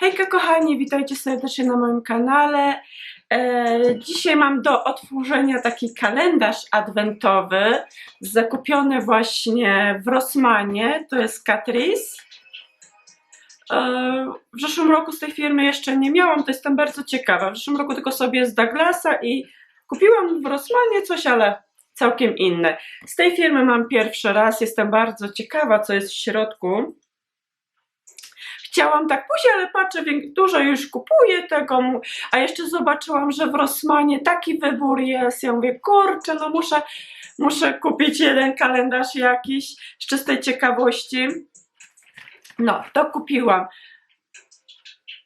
Hejka kochani, witajcie serdecznie na moim kanale. E, dzisiaj mam do otworzenia taki kalendarz adwentowy zakupiony właśnie w Rossmanie, to jest Catrice. E, w zeszłym roku z tej firmy jeszcze nie miałam, to jestem bardzo ciekawa. W zeszłym roku tylko sobie z Douglasa i kupiłam w Rossmanie coś, ale całkiem inne. Z tej firmy mam pierwszy raz, jestem bardzo ciekawa co jest w środku. Chciałam tak pójść, ale patrzę, dużo już kupuję tego, a jeszcze zobaczyłam, że w Rossmanie taki wybór jest. Ja mówię, kurczę, no muszę, muszę kupić jeden kalendarz jakiś z czystej ciekawości. No, to kupiłam.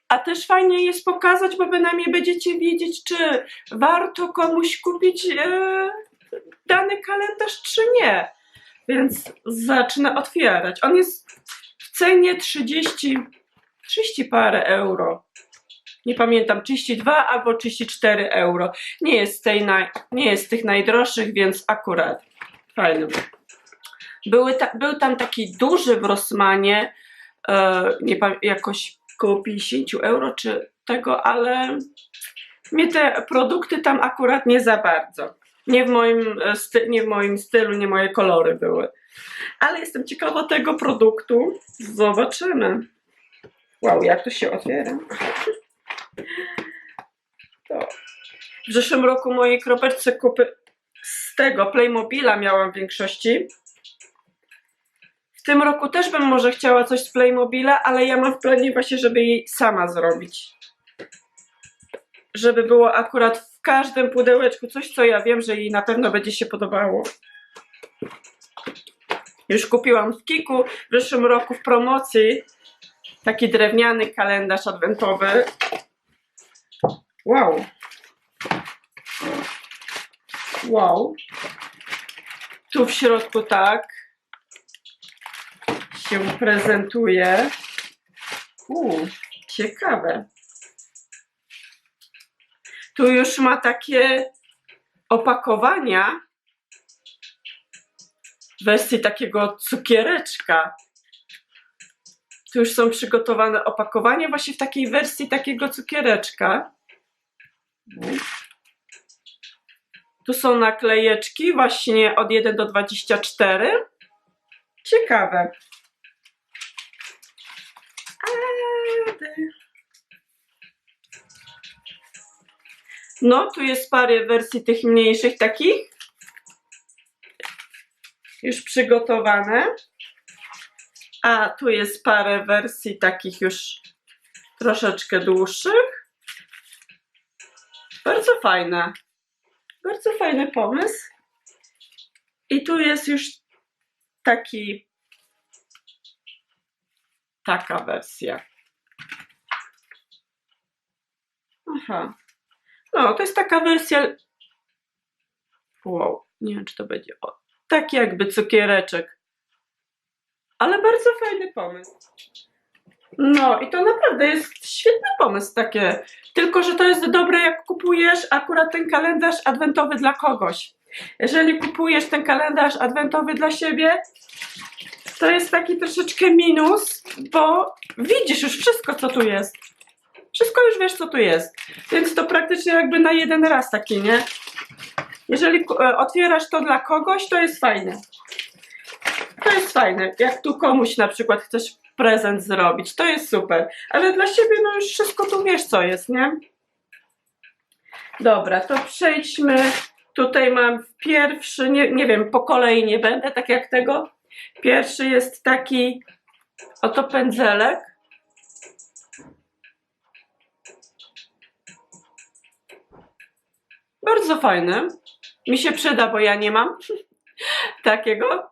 A też fajnie jest pokazać, bo bynajmniej będziecie wiedzieć, czy warto komuś kupić e, dany kalendarz, czy nie. Więc zacznę otwierać. On jest w cenie 30, 30 parę euro. Nie pamiętam, 32 albo 34 euro. Nie jest, tej naj, nie jest tych najdroższych, więc akurat fajny. Były ta, był tam taki duży w Rossmanie, e, nie pamiętam, jakoś koło 50 euro czy tego, ale mnie te produkty tam akurat nie za bardzo. Nie w moim, e, nie w moim stylu, nie moje kolory były. Ale jestem ciekawa tego produktu. Zobaczymy. Wow, jak to się otwiera? To. W zeszłym roku mojej kropeczce kupy z tego Playmobila miałam w większości. W tym roku też bym może chciała coś z Playmobila, ale ja mam w planie właśnie, żeby jej sama zrobić. Żeby było akurat w każdym pudełeczku coś, co ja wiem, że jej na pewno będzie się podobało. Już kupiłam w Kiku w zeszłym roku w promocji taki drewniany kalendarz adwentowy. Wow. Wow. Tu w środku tak się prezentuje. Uuu, ciekawe. Tu już ma takie opakowania w wersji takiego cukiereczka. Tu już są przygotowane opakowania właśnie w takiej wersji takiego cukiereczka. Tu są naklejeczki właśnie od 1 do 24. Ciekawe. No, tu jest parę wersji tych mniejszych takich. Już przygotowane. A tu jest parę wersji takich już troszeczkę dłuższych. Bardzo fajne. Bardzo fajny pomysł. I tu jest już taki taka wersja. Aha. No, to jest taka wersja. Wow, nie wiem, czy to będzie. O, taki jakby cukiereczek. Ale bardzo fajny pomysł. No i to naprawdę jest świetny pomysł takie. Tylko, że to jest dobre, jak kupujesz akurat ten kalendarz adwentowy dla kogoś. Jeżeli kupujesz ten kalendarz adwentowy dla siebie, to jest taki troszeczkę minus, bo widzisz już wszystko, co tu jest. Wszystko już wiesz, co tu jest. Więc to praktycznie jakby na jeden raz taki, nie? Jeżeli e, otwierasz to dla kogoś, to jest fajne. Jest fajne. Jak tu komuś na przykład chcesz prezent zrobić, to jest super. Ale dla siebie, no już wszystko tu wiesz, co jest, nie? Dobra, to przejdźmy. Tutaj mam pierwszy, nie, nie wiem, po kolei nie będę, tak jak tego. Pierwszy jest taki oto pędzelek. Bardzo fajny. Mi się przyda, bo ja nie mam takiego.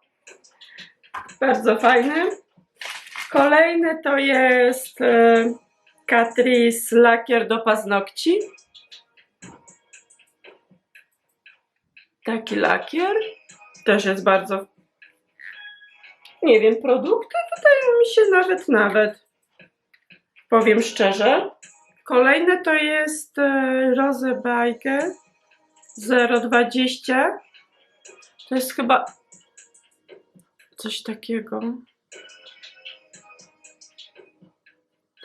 Bardzo fajny. Kolejny to jest e, Catrice lakier do paznokci. Taki lakier. Też jest bardzo. Nie wiem, produkty wydają mi się nawet, nawet. Powiem szczerze. Kolejne to jest e, Rose Bajkę 020. To jest chyba coś takiego.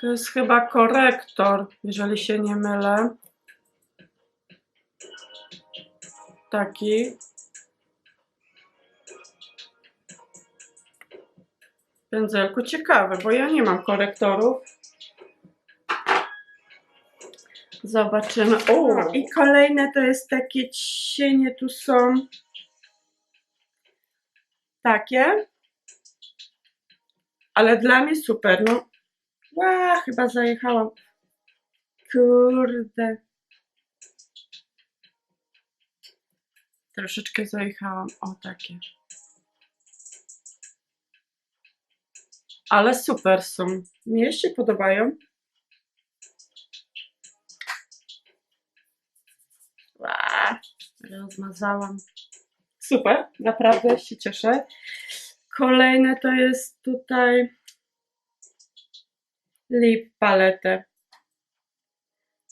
To jest chyba korektor, jeżeli się nie mylę. Taki. Pędzelku ciekawe, bo ja nie mam korektorów. Zobaczymy. O, i kolejne to jest takie cienie, tu są takie. Ale dla mnie super, no. Ła, chyba zajechałam. Kurde. Troszeczkę zajechałam. O, takie. Ale super są. Mnie się podobają. Ła, rozmazałam. Super, naprawdę się cieszę. Kolejne to jest tutaj lip paletę.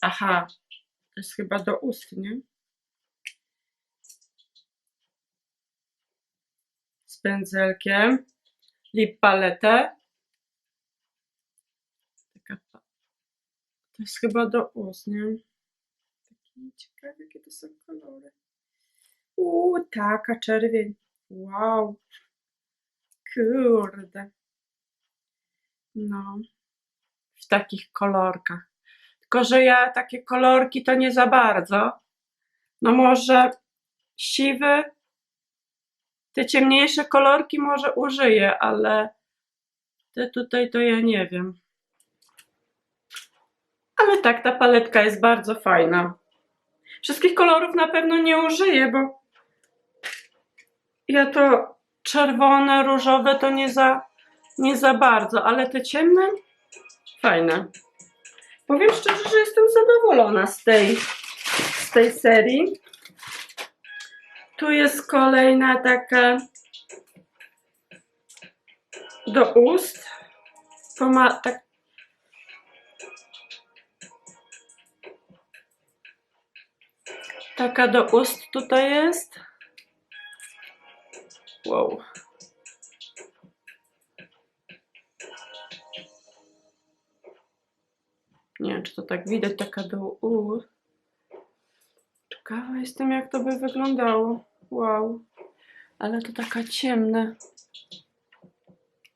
Aha, to jest chyba do ust, nie? Z pędzelkiem. Lip paletę. To jest chyba do ust, nie? Taki jakie to są kolory. Uuu, taka czerwień. Wow. Kurde. No. W takich kolorkach. Tylko, że ja takie kolorki to nie za bardzo. No może siwy, te ciemniejsze kolorki może użyję, ale te tutaj to ja nie wiem. Ale tak, ta paletka jest bardzo fajna. Wszystkich kolorów na pewno nie użyję, bo ja to czerwone, różowe to nie za, nie za bardzo, ale te ciemne fajne. Powiem szczerze, że jestem zadowolona z tej, z tej serii. Tu jest kolejna taka do ust. To ma tak. Taka do ust tutaj jest. Wow. Nie wiem, czy to tak widać, taka do ust. Ciekawa jestem, jak to by wyglądało. Wow. Ale to taka ciemna.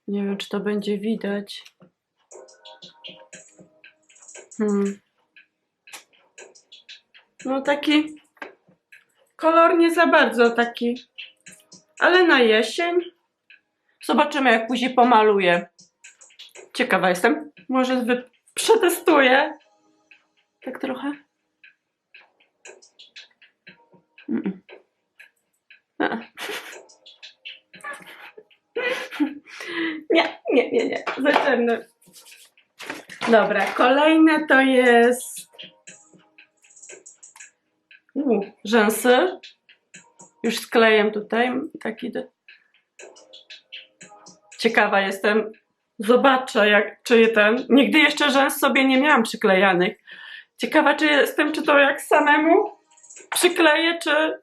Nie wiem, czy to będzie widać. Hmm. No taki kolor nie za bardzo taki, ale na jesień. Zobaczymy, jak później pomaluję. Ciekawa jestem. Może przetestuję. Tak trochę. Nie, nie, nie, nie. Za ciemny. Dobra, kolejne to jest. U, rzęsy. Już z klejem tutaj. Taki. Do... Ciekawa jestem. Zobaczę, jak, czy ten. Nigdy jeszcze rzęs sobie nie miałam przyklejanych. Ciekawa, czy jestem, czy to jak samemu przykleję, czy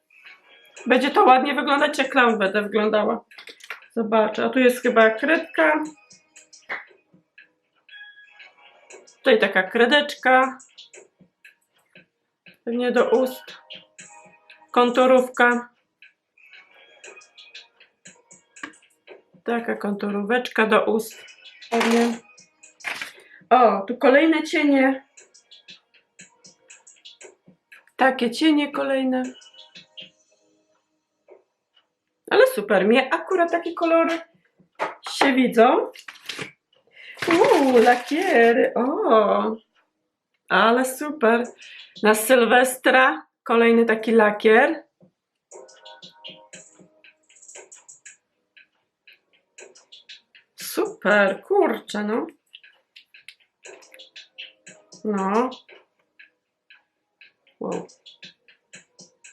będzie to ładnie wyglądać, jak clown będę wyglądała. Zobaczę. A tu jest chyba kredka. Tutaj taka kredeczka. Pewnie do ust. Konturówka. Taka konturóweczka do ust. Pewnie. O, tu kolejne cienie. Takie cienie kolejne. Ale super, mnie akurat takie kolory się widzą. Uuu, lakiery, o! Ale super. Na Sylwestra kolejny taki lakier. Super, kurczę, no. No. Wow.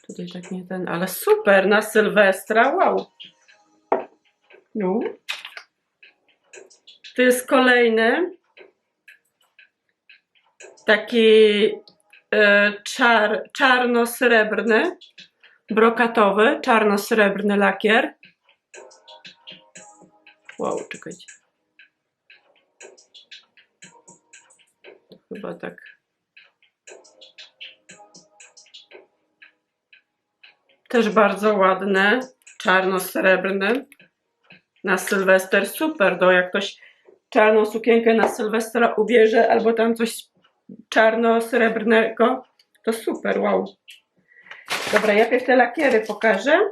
Tutaj tak nie ten, ale super na Sylwestra, wow. No. Tu jest kolejny. Taki e, czar, czarno-srebrny, brokatowy, czarno-srebrny lakier. Wow, czekajcie. Chyba tak. Też bardzo ładne, czarno-srebrny. Na Sylwester super, do jak ktoś czarną sukienkę na Sylwestra ubierze, albo tam coś czarno-srebrnego, to super, wow. Dobra, ja te lakiery pokażę.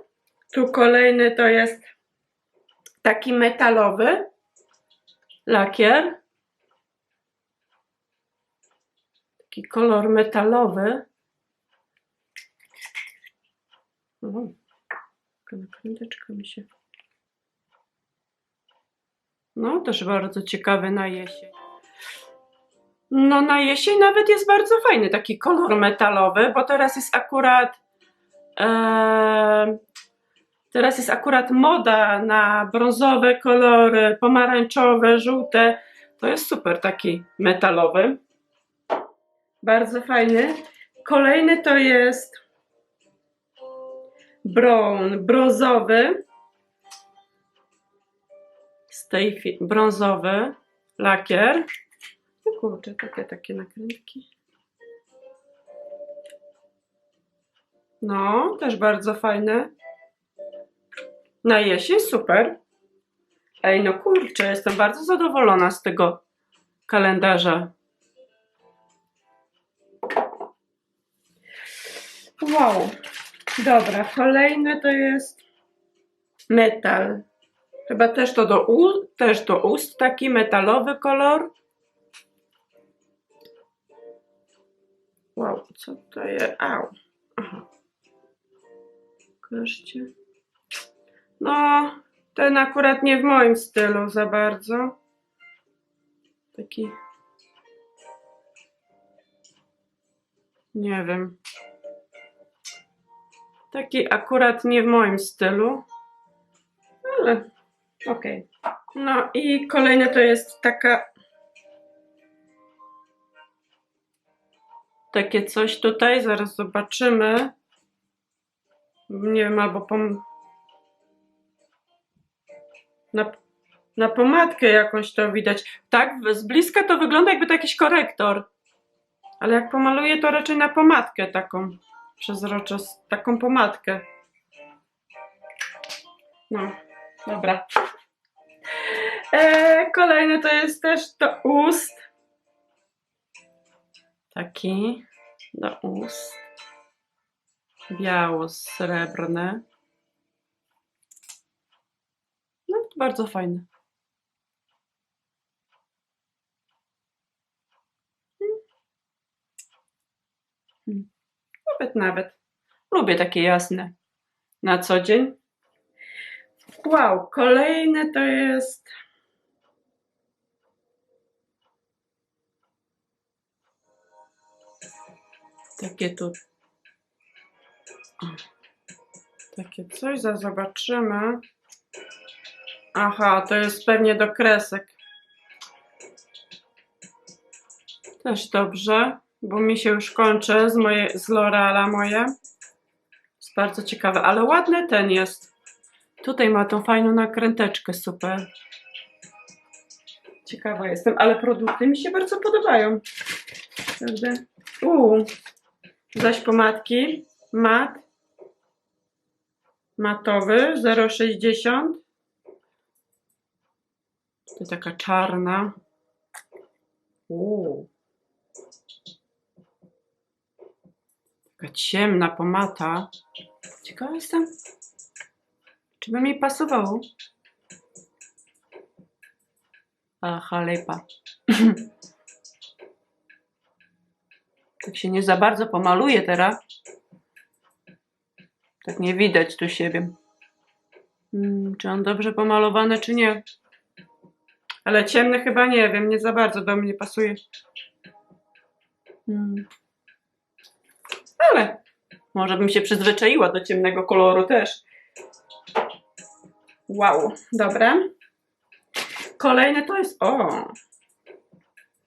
Tu kolejny to jest taki metalowy lakier. Taki kolor metalowy. O, nakręteczka mi się. No, też bardzo ciekawy na jesień. No, na jesień nawet jest bardzo fajny taki kolor metalowy, bo teraz jest akurat. em, teraz jest akurat moda na brązowe kolory, pomarańczowe, żółte. To jest super taki metalowy. Bardzo fajny. Kolejny to jest brown, brązowy. Z tej brązowy lakier. O kurczę, takie, takie nakrętki. No, też bardzo fajne. Na jesień super. Ej, no kurczę, jestem bardzo zadowolona z tego kalendarza. Wow. Dobra, kolejne to jest metal. Chyba też to do ust, też do ust, taki metalowy kolor. Wow, co to jest? Au. Aha. No, ten akurat nie w moim stylu za bardzo. Taki. Nie wiem. Taki akurat nie w moim stylu. Ale okej. No i kolejne to jest taka. Takie coś tutaj, zaraz zobaczymy. Nie wiem, albo pom... na, na pomadkę jakąś to widać. Tak, z bliska to wygląda jakby to jakiś korektor. Ale jak pomaluję, to raczej na pomadkę taką przezroczystą, taką pomadkę. No, dobra. E, kolejny to jest też do ust. Taki do ust. Biało-srebrny. No, to bardzo fajny. Hmm. Nawet, nawet. Lubię takie jasne. Na co dzień. Wow, kolejne to jest. Takie tu. Takie coś, za zobaczymy. Aha, to jest pewnie do kresek. Też dobrze, bo mi się już kończy z, moje, z L'Oreala moje. Jest bardzo ciekawe, ale ładny ten jest. Tutaj ma tą fajną nakręteczkę, super. Ciekawa jestem, ale produkty mi się bardzo podobają. Prawda? Uuu. Zaś pomadki mat matowy 0,60 to taka czarna Uuu. taka ciemna pomata ciekawa jestem czy by mi pasowało aha lepa tak się nie za bardzo pomaluje teraz tak nie widać tu siebie. Hmm, czy on dobrze pomalowany, czy nie? Ale ciemny chyba nie wiem, nie za bardzo do mnie pasuje. Hmm. Ale może bym się przyzwyczaiła do ciemnego koloru też. Wow, dobra. Kolejne to jest. O!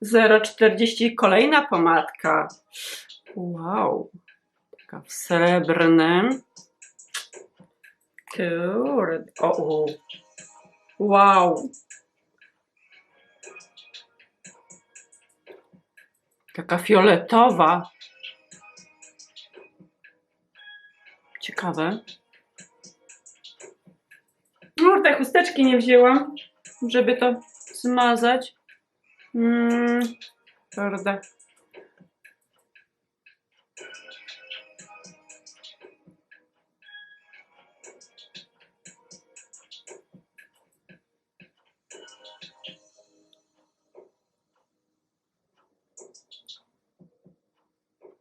0,40 kolejna pomadka. Wow. Taka w srebrnym. Kurde. O, o. Wow. Taka fioletowa. Ciekawe. Tej chusteczki nie wzięłam, żeby to zmazać. Mmm, kurde.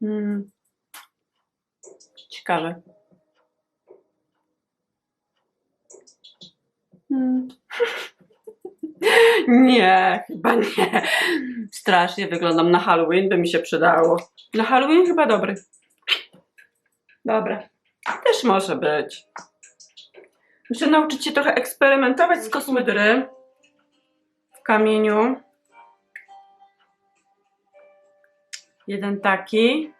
Mm. Ciekawe. Mm. Nie, chyba nie. Strasznie wyglądam na Halloween, by mi się przydało. Na Halloween chyba dobry. Dobra. Też może być. Muszę nauczyć się trochę eksperymentować z kosmydry w kamieniu. Jeden taki.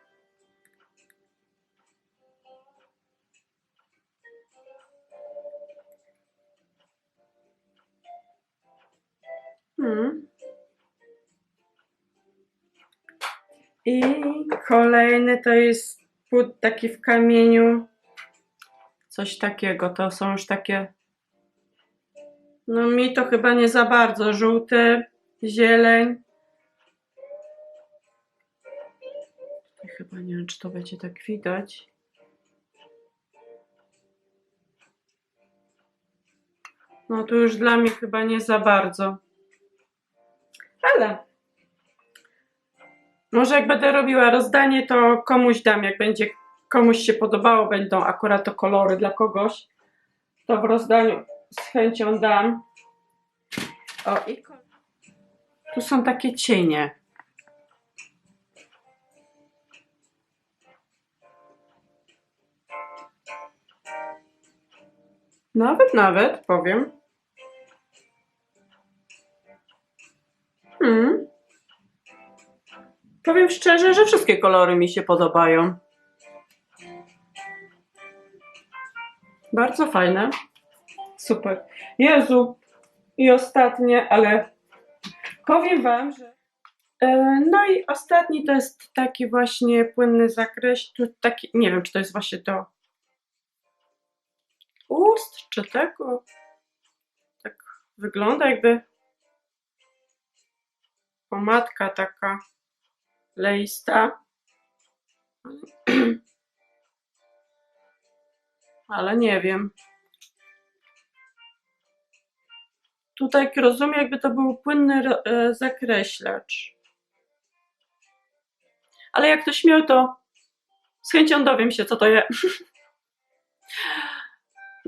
Hmm. I kolejny to jest płód taki w kamieniu. Coś takiego. To są już takie. No mi to chyba nie za bardzo. Żółty, zieleń. Chyba nie wiem, czy to będzie tak widać. No to już dla mnie chyba nie za bardzo. Ale może jak będę robiła rozdanie, to komuś dam. Jak będzie komuś się podobało, będą akurat to kolory dla kogoś, to w rozdaniu z chęcią dam. O i tu są takie cienie. Nawet, nawet, powiem. Hmm. Powiem szczerze, że wszystkie kolory mi się podobają. Bardzo fajne. Super. Jezu. I ostatnie, ale powiem Wam, że. E, No i ostatni to jest taki właśnie płynny zakres. Taki, nie wiem, czy to jest właśnie do ust, czy tego. Tak wygląda, jakby pomadka taka leista. Ale nie wiem. Tutaj rozumiem, jakby to był płynny e, zakreślacz. Ale jak ktoś miał, to z chęcią dowiem się, co to jest.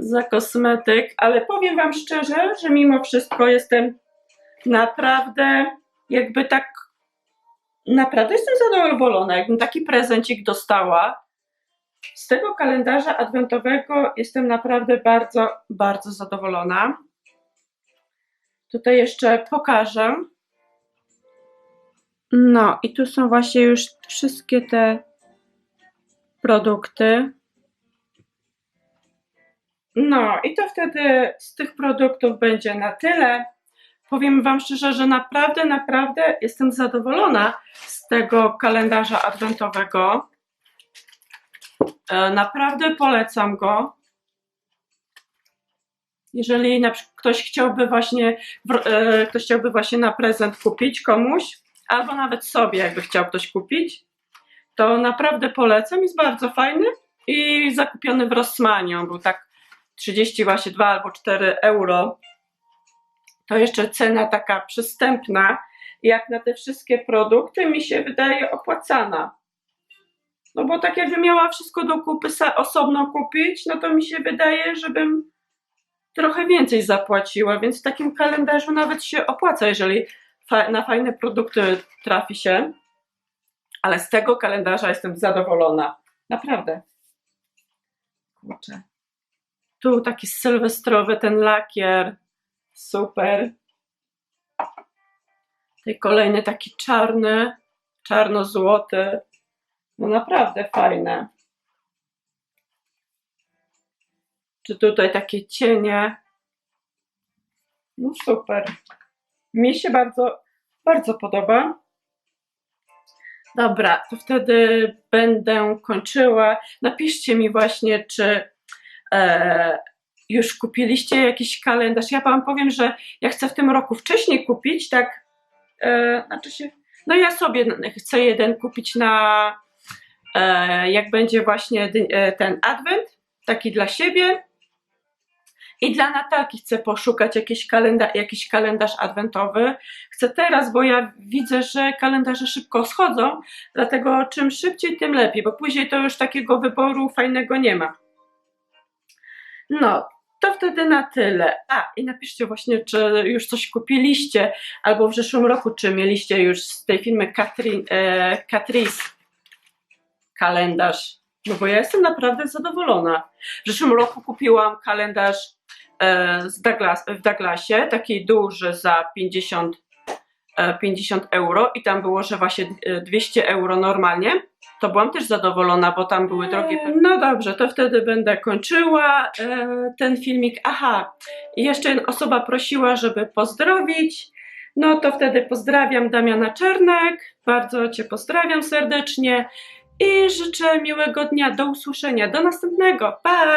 Za kosmetyk, ale powiem Wam szczerze, że mimo wszystko jestem naprawdę jakby tak naprawdę jestem zadowolona. Jakbym taki prezencik dostała z tego kalendarza adwentowego, jestem naprawdę bardzo, bardzo zadowolona. Tutaj jeszcze pokażę. No i tu są właśnie już wszystkie te produkty. No i to wtedy z tych produktów będzie na tyle. Powiem Wam szczerze, że naprawdę, naprawdę jestem zadowolona z tego kalendarza adwentowego. E, Naprawdę polecam go. Jeżeli ktoś chciałby właśnie, e, ktoś chciałby właśnie na prezent kupić komuś, albo nawet sobie, jakby chciał ktoś kupić, to naprawdę polecam. Jest bardzo fajny i zakupiony w Rossmanie. On był tak 32 albo 4 euro to jeszcze cena taka przystępna, jak na te wszystkie produkty, mi się wydaje opłacana. No bo tak jakbym miała wszystko do kupy osobno kupić, no to mi się wydaje, żebym trochę więcej zapłaciła, więc w takim kalendarzu nawet się opłaca, jeżeli fa- na fajne produkty trafi się. Ale z tego kalendarza jestem zadowolona. Naprawdę. Kurczę. Tu taki sylwestrowy ten lakier. Super. Tutaj kolejny taki czarny, czarno-złoty. No naprawdę fajne. Czy tutaj takie cienie. No super. Mi się bardzo, bardzo podoba. Dobra, to wtedy będę kończyła. Napiszcie mi właśnie, czy e, już kupiliście jakiś kalendarz. Ja wam powiem, że ja chcę w tym roku wcześniej kupić, tak, e, znaczy się, no ja sobie chcę jeden kupić na, e, jak będzie właśnie e, ten adwent, taki dla siebie. I dla Natalki chcę poszukać jakiś, kalenda- jakiś kalendarz adwentowy. Chcę teraz, bo ja widzę, że kalendarze szybko schodzą, dlatego czym szybciej, tym lepiej, bo później to już takiego wyboru fajnego nie ma. No, to wtedy na tyle. A, i napiszcie właśnie, czy już coś kupiliście, albo w zeszłym roku, czy mieliście już z tej firmy Katrin, e, Catrice kalendarz. No bo ja jestem naprawdę zadowolona. W zeszłym roku kupiłam kalendarz e, z Douglas, w Douglasie, taki duży za 50, e, 50 euro i tam było, że właśnie e, 200 euro normalnie. To byłam też zadowolona, bo tam były drogie. No dobrze, to wtedy będę kończyła e, ten filmik. Aha, i jeszcze osoba prosiła, żeby pozdrowić. No to wtedy pozdrawiam Damiana Czernek. Bardzo Cię pozdrawiam serdecznie i życzę miłego dnia. Do usłyszenia. Do następnego. Pa!